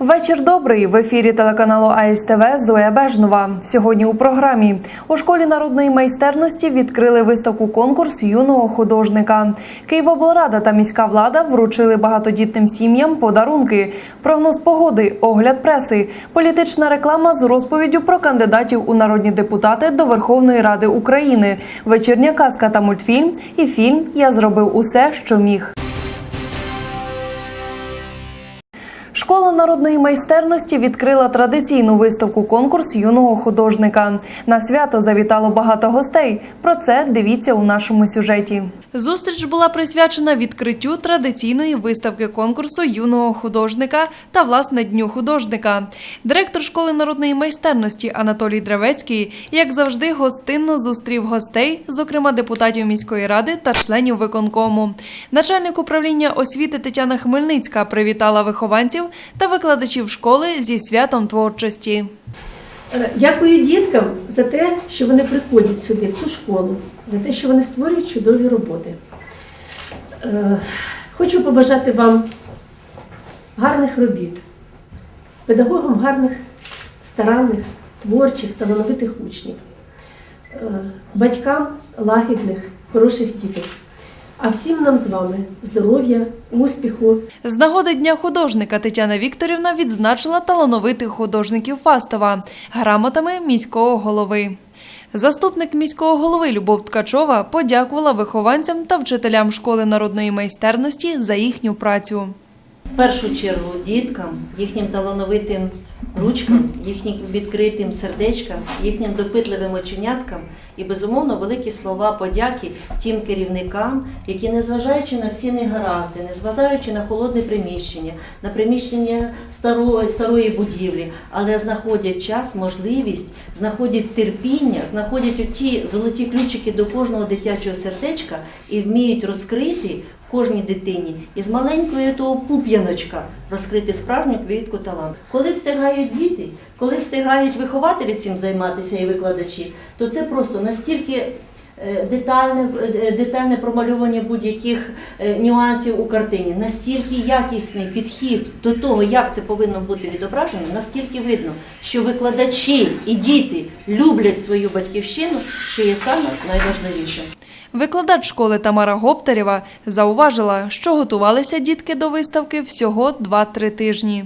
Вечір добрий в ефірі телеканалу АСТВ Зоя Бежнова. Сьогодні у програмі у школі народної майстерності відкрили виставку конкурс юного художника. Києвоблрада та міська влада вручили багатодітним сім'ям подарунки. Прогноз погоди, огляд преси, політична реклама з розповіддю про кандидатів у народні депутати до Верховної Ради України, вечірня казка та мультфільм і фільм Я зробив усе, що міг. Народної майстерності відкрила традиційну виставку конкурс юного художника. На свято завітало багато гостей. Про це дивіться у нашому сюжеті. Зустріч була присвячена відкриттю традиційної виставки конкурсу юного художника та власне дню художника. Директор школи народної майстерності Анатолій Древецький, як завжди, гостинно зустрів гостей, зокрема депутатів міської ради та членів виконкому. Начальник управління освіти Тетяна Хмельницька привітала вихованців та викладачів школи зі святом творчості. Е, Дякую діткам за те, що вони приходять сюди, в цю школу, за те, що вони створюють чудові роботи. Е, Хочу побажати вам гарних робіт, педагогам гарних, старанних, творчих, талановитих учнів, е, батькам лагідних, хороших діток. А всім нам з вами здоров'я, успіху, З нагоди Дня художника Тетяна Вікторівна відзначила талановитих художників Фастова грамотами міського голови. Заступник міського голови Любов Ткачова подякувала вихованцям та вчителям школи народної майстерності за їхню працю. В першу чергу діткам, їхнім талановитим ручкам, їхнім відкритим сердечкам, їхнім допитливим оченяткам і, безумовно, великі слова подяки тим керівникам, які, незважаючи на всі негаразди, незважаючи на холодне приміщення, на приміщення старої, старої будівлі, але знаходять час, можливість, знаходять терпіння, знаходять ті золоті ключики до кожного дитячого сердечка і вміють розкрити кожній дитині із маленької того пуп'яночка розкрити справжню квітку талант. Коли встигають діти, коли встигають вихователі цим займатися і викладачі, то це просто настільки детальне, е, детальне промальовування будь-яких е, нюансів у картині, настільки якісний підхід до того, як це повинно бути відображено, настільки видно, що викладачі і діти люблять свою батьківщину, що є саме найважливіше. Викладач школи Тамара Гоптерєва зауважила, що готувалися дітки до виставки всього 2-3 тижні.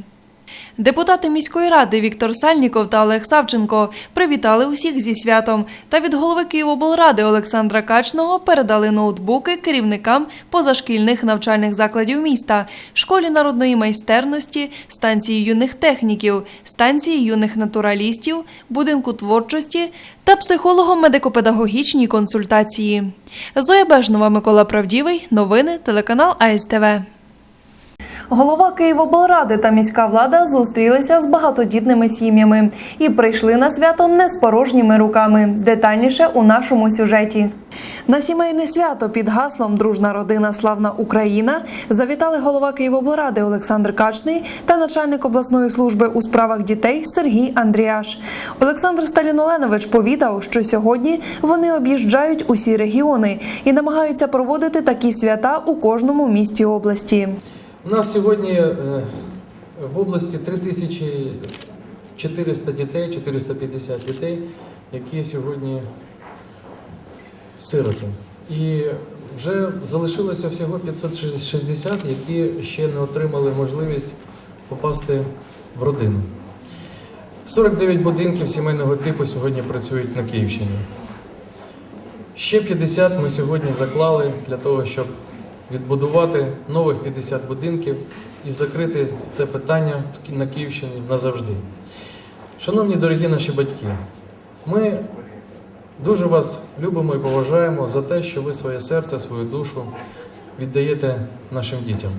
Депутати міської ради Віктор Сальніков та Олег Савченко привітали усіх зі святом та від голови Києвоблради Олександра Качного передали ноутбуки керівникам позашкільних навчальних закладів міста, школі народної майстерності, станції юних техніків, станції юних натуралістів, будинку творчості та психолого-медико-педагогічній консультації. Зоя Бежнова, Микола Правдівий. Новини телеканал АСТВ. Голова Києвоблради та міська влада зустрілися з багатодітними сім'ями і прийшли на свято не з порожніми руками. Детальніше у нашому сюжеті. На сімейне свято під гаслом Дружна родина славна Україна завітали голова Києвоблради Олександр Качний та начальник обласної служби у справах дітей Сергій Андріаш. Олександр Сталіноленович повідав, що сьогодні вони об'їжджають усі регіони і намагаються проводити такі свята у кожному місті області. У нас сьогодні е, в області 3400 дітей, 450 дітей, які сьогодні сироти. І вже залишилося всього 560, які ще не отримали можливість попасти в родину. 49 будинків сімейного типу сьогодні працюють на Київщині. Ще 50 ми сьогодні заклали для того, щоб відбудувати нових 50 будинків і закрити це питання на Київщині назавжди. Шановні дорогі наші батьки, ми дуже вас любимо і поважаємо за те, що ви своє серце, свою душу віддаєте нашим дітям.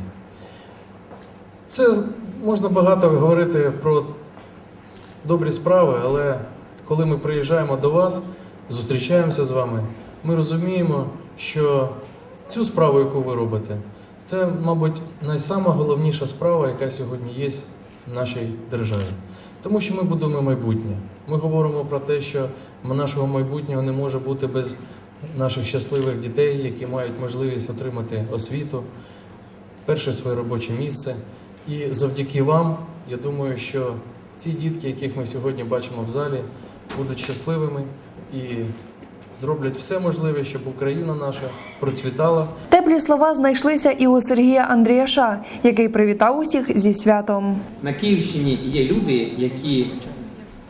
Це можна багато говорити про добрі справи, але коли ми приїжджаємо до вас, зустрічаємося з вами, ми розуміємо, що цю справу, яку ви робите, це, мабуть, найсамоголовніша справа, яка сьогодні є в нашій державі. Тому що ми будуємо майбутнє. Ми говоримо про те, що нашого майбутнього не може бути без наших щасливих дітей, які мають можливість отримати освіту, перше своє робоче місце. І завдяки вам Я думаю, що ці дітки, яких ми сьогодні бачимо в залі, будуть щасливими і зроблять все можливе, щоб Україна наша процвітала. Теплі слова знайшлися і у Сергія Андріяша, який привітав усіх зі святом. На Київщині є люди, які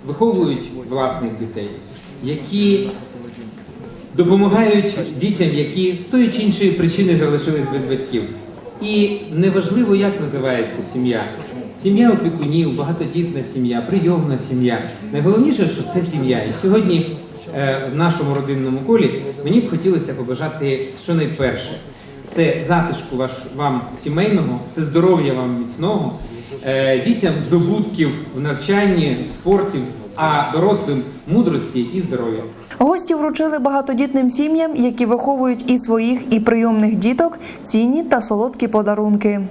виховують власних дітей, які допомагають дітям, які з тої чи іншої причини залишились без батьків. І неважливо, як називається сім'я. Сім'я опікунів, багатодітна сім'я, прийомна сім'я. Найголовніше, що це сім'я. І сьогодні в нашому родинному колі мені б хотілося побажати щонайперше. Це затишку ваш вам сімейного, це здоров'я вам міцного, е, дітям здобутків в навчанні, в спорті, а дорослим мудрості і здоров'я. Гості вручили багатодітним сім'ям, які виховують і своїх, і прийомних діток, цінні та солодкі подарунки.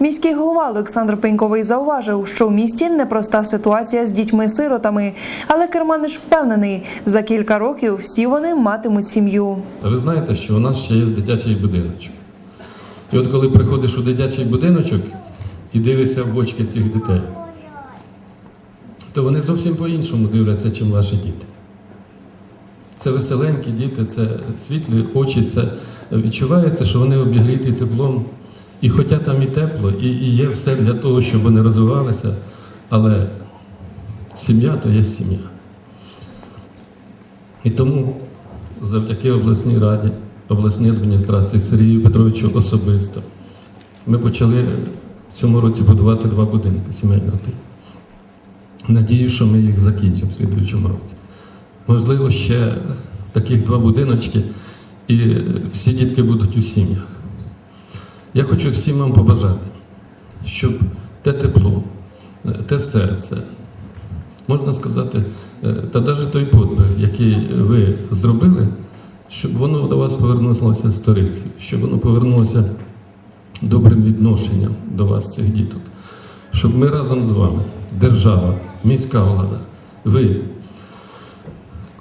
Міський голова Олександр Пеньковий зауважив, що в місті непроста ситуація з дітьми-сиротами, але Керманич впевнений, за кілька років всі вони матимуть сім'ю. Ви знаєте, що у нас ще є дитячий будиночок. І от коли приходиш у дитячий будиночок і дивишся в очки цих дітей, то вони зовсім по-іншому дивляться, чим ваші діти. Це веселенькі діти, це світлі очі, це відчувається, що вони обігріті теплом. І хоча там і тепло, і, і є все для того, щоб вони розвивалися, але сім'я то є сім'я. І тому завдяки обласній раді, обласній адміністрації Сергію Петровичу особисто ми почали в цьому році будувати два будинки сімейного типу. Надію, що ми їх закінчимо в слідуючому році. Можливо, ще таких два будиночки, і всі дітки будуть у сім'ях. Я хочу всім вам побажати, щоб те тепло, те серце, можна сказати, е, та навіть той подвиг, який ви зробили, щоб воно до вас повернулося з сторицею, щоб воно повернулося добрим відношенням до вас, цих діток, щоб ми разом з вами, держава, міська влада, ви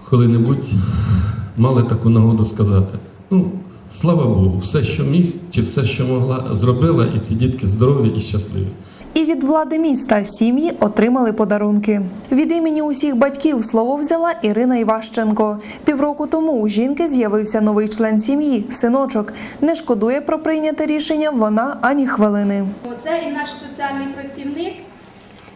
коли-небудь мали таку нагоду сказати. Ну, слава Богу, все, що міг, чи все, що могла, зробила, і ці дітки здорові і щасливі. І від влади міста сім'ї отримали подарунки. Від імені усіх батьків слово взяла Ірина Іващенко. Півроку тому у жінки з'явився новий член сім'ї, синочок. Не шкодує про прийняте рішення вона ані хвилини. Це і наш соціальний працівник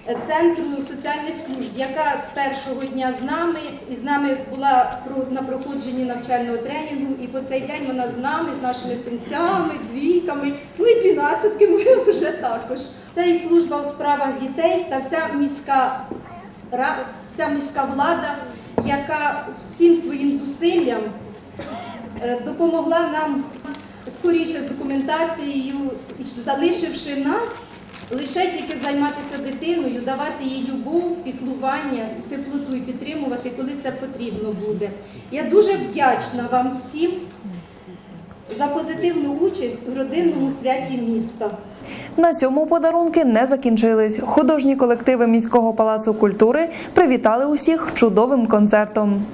Центру соціальних служб, яка з першого дня з нами, і з нами була на проходженні навчального тренінгу, і по цей день вона з нами, з нашими синцями, двійками, ну і двінадцятками вже також. Це і служба у справах дітей та вся міська вся міська влада, яка всім своїм зусиллям е, допомогла нам скоріше з документацією, залишивши нам лише тільки займатися дитиною, давати їй любов, піклування, теплоту і підтримувати, коли це потрібно буде. Я дуже вдячна вам всім за позитивну участь у родинному святі міста. На цьому подарунки не закінчились. Художні колективи міського палацу культури привітали усіх чудовим концертом.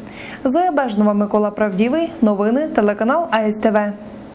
Зоя Бежнова, Микола Правдівий. Новини телеканал АСТВ.